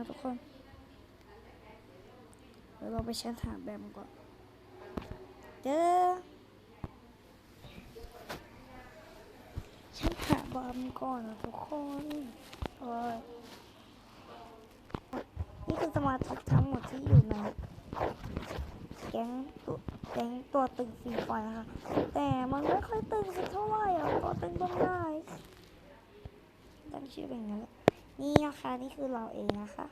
นะทุกคนเดี๋ยวเราไปเช็คหาแบมก่อนเด้อฉันหาแบมก่อนนะทุกคนโอ้ยนี่คือสมาชิกทั้งหมดที่อยู่ในแก๊งตัวแก๊งตัวตึงฟรีไฟนะคะ แต่มันไม่ค่อยตึงสักเท่าไหร่อะตัวตึงต้องได้ตั้งชื่อเป็นอย่างนั้นแหละ นี่นะคะนี่คือเราเองนะคะ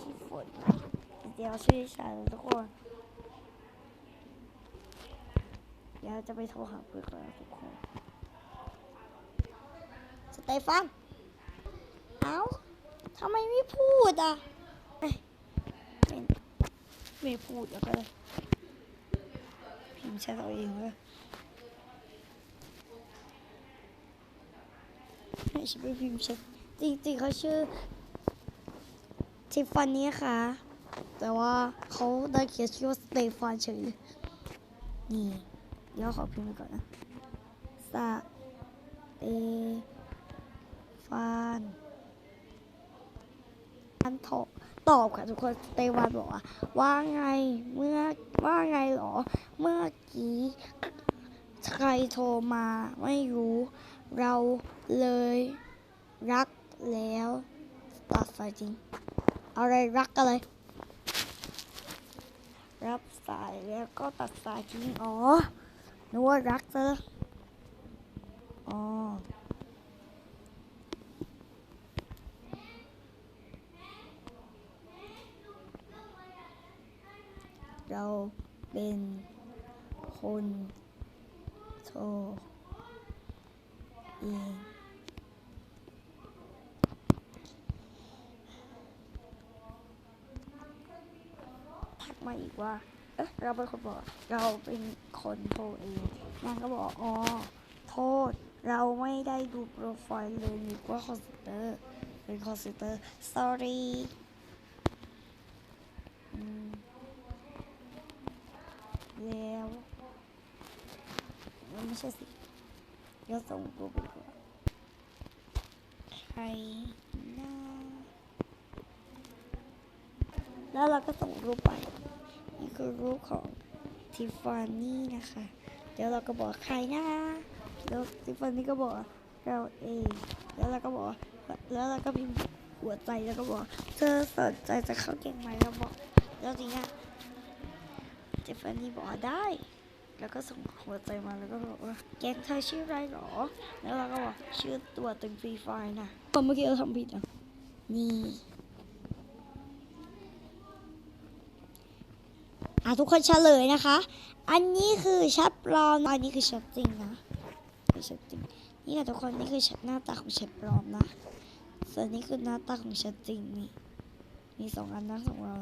ชื่อฝนเดี๋ยวชื่อชายเลยทุกคนเดี๋ยวจะไปโทรหาเพื่อนก่อนทุกคนสเตฟานเอ้าทำไมไม่พูดอะไม่ไม่พูดแล้วก็เลยพิมพ์แชทเอาเองเลย ให้ฉันไปพิมพ์แชทจริงๆเขาชื่อทิฟฟานี่ค่ะ แต่ว่าเขาได้เขียนชื่อว่าสเตฟานเฉยเลยนี่ เดี๋ยวขอพิมพ์ก่อนนะสเตฟานอันโทรตอบค่ะทุกคนสเตฟานบอกว่าว่าไงเมื่อว่าไงหรอ เมื่อกี้ใครโทรมาไม่รู้ เราเลยรักแล้วตัดสายจริง อะไรรักอะไร รับสายแล้วก็ตัดสายทิ้งอ๋อนึกว่ารักเธออ๋อเราเป็นคนโทร เอง ทักมาอีกว่า เอ๊ะ เราเป็นคนบอก เราเป็นคนโทรเอง นางก็บอก อ๋อ โทษ เราไม่ได้ดูโปรไฟล์เลยนึกว่าคอนเซนเตอร์ เป็นคอนเซนเตอร์ sorry แล้วแล้ว ไม่ใช่สิเดี๋ยวส่งรูปไปก่อนใครนะแล้วเราก็ส่งรูปไปนี่คือรูปของทิฟฟานี่นะคะ เดี๋ยวเราก็บอกใครนะแล้วทิฟฟานี่ก็บอกเราเอง แล้วเราก็บอก แล้วเราก็พิมพ์หัวใจแล้วก็บอก เธอสนใจจะเข้าเก่งไหมเราบอก แล้วทีนี้ทิฟฟานี่บอกได้ แล้วก็ส่งหัวใจมาแล้วก็บอกว่าแกงเธอชื่ออะไรหรอ แล้วเราก็บอกชื่อตัวตึงฟรีไฟล์นะคนเมื่อกี้เราทำผิดอะนี่อะทุกคนเฉลยนะคะ อันนี้คือชัดปลอม อันนี้คือชัดจริงนะคือชัดจริง นี่ค่ะทุกคนนี่คือชัดหน้าตาของชัดปลอมนะ ส่วนนี้คือหน้าตาของชัดจริงนี่ มีสองอันนะสองเรา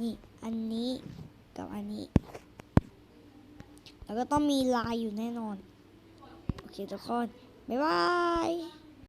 นี่ อันนี้กับอันนี้ แล้วก็ต้องมีลายอยู่แน่นอน โอเคทุกคน บ๊ายบาย